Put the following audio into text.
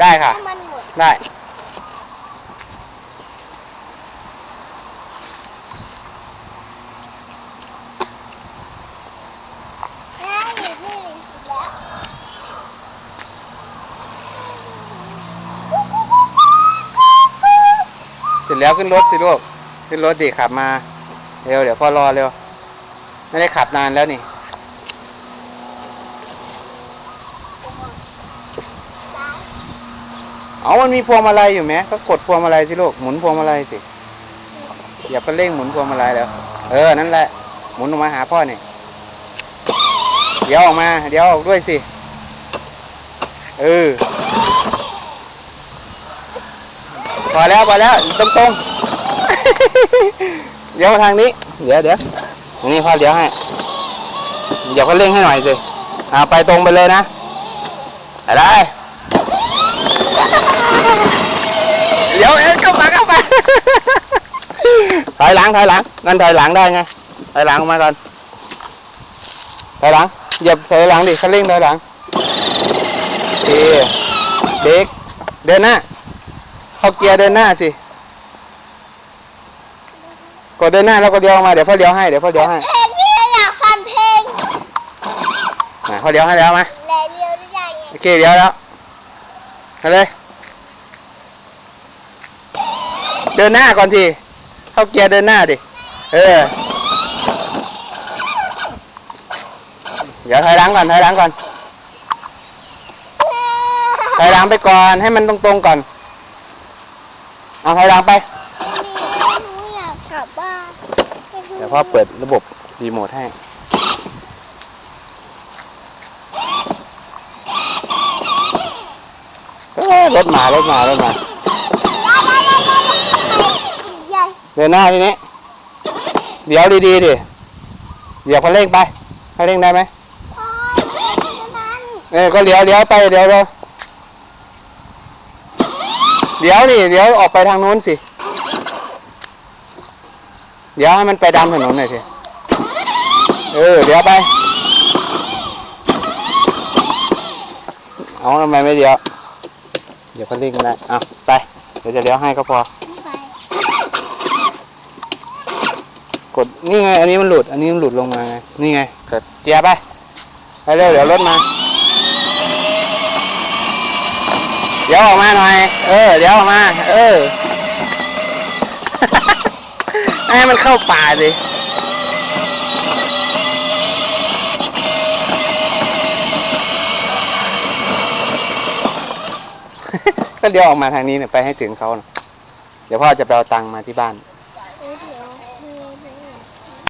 ได้ค่ะ น้ำมันหมดได้ได้อยู่ที่สุดแล้วเสร็จแล้วขึ้นรถสิลูก ขึ้นรถดิขับมา เร็วเดี๋ยวพ่อรอเร็ว ไม่ได้ขับนานแล้วนี่ เอามันมีพวงมาลัยอยู่ไหมก็กดพวงมาลัยสิลูกหมุนพวงมาลัยสิอย่าไปเร่งหมุนพวงมาลัยแล้วเออนั่นแหละ หมุนออกมาหาพ่อนี่เดี๋ยวออกมา เดี๋ยวออกด้วยสิเออพอแล้วพอแล้วตรงตรงๆเดี๋ยวมาทางนี้ เดี๋ยวเดี๋ยวนี่พ่อเดี๋ยวให้เดี๋ยวก็เร่งให้หน่อยสิอ่าไปตรงไปเลยนะไปได้ เดี๋ยวเอ็นเข้ามาเข้ามา ถ อยหลังถอยหลังนั่นถอยหลังได้ไงถอยหลังออกมาก่อนถอยหลังเหยียบถอยหลังดิคันเร่งถอยหลังเอเด็กเดินหน้าเข้าเกียร์เดินหน้าสิกดเดินหน้าแล้วก็เลี้ยวออกมาเดี๋ยวพ่อเลี้ยวให้เดี๋ยวพ่อเลี้ยวให้เพลงที่เราอยากฟังเพลงอะพ่อเลี้ยวให้แล้วมาแลเรียวได้ยังไงโอเคเลี้ยวแล้วมาเลยเดินหน้าก่อนที เข้าเกียร์เดินหน้าดิ เออ เดี๋ยวถอยหลังก่อนถอยหลังก่อนถอยหลังไปก่อนให้มันตรงๆก่อน เอาถอยหลังไป หนูอยากกลับบ้านเดี๋ยวพ่อเปิดระบบรีโมทให้ เอ้ยรถมารถมารถมา ใหญ่ เดินหน้าทีนี้ เดี๋ยวดีๆดิ เดี๋ยวเขาเร่งไปให้เร่งได้ไหมพอนั้นเออก็เลี้ยวเลี้ยวไปเดี๋ยวเราเดี๋ยวดิเดี๋ยวออกไปทางนู้นสิ เดี๋ยวให้มันไปดำถนนหน่อยสิ เออ เดี๋ยวไป เอาทำไมไม่เดี๋ยว เดี๋ยวเขาเร่งได้อะไป เดี๋ยวจะเลี้ยวให้ก็พอ ไป กดนี่ไง อันนี้มันหลุด อันนี้มันหลุดลงมาไงนี่ไงกดเจียร์ไปไปเร็วเดี๋ยวรถมา เดี๋ยวออกมาหน่อย เออ เดี๋ยวออกมา เออ ให้มันเข้าป่าสิก็เดี๋ยวออกมาทางนี้เนี่ยไปให้ถึงเขานะเดี๋ยวพ่อจะไปเอาตังค์มาที่บ้านเดี๋ยว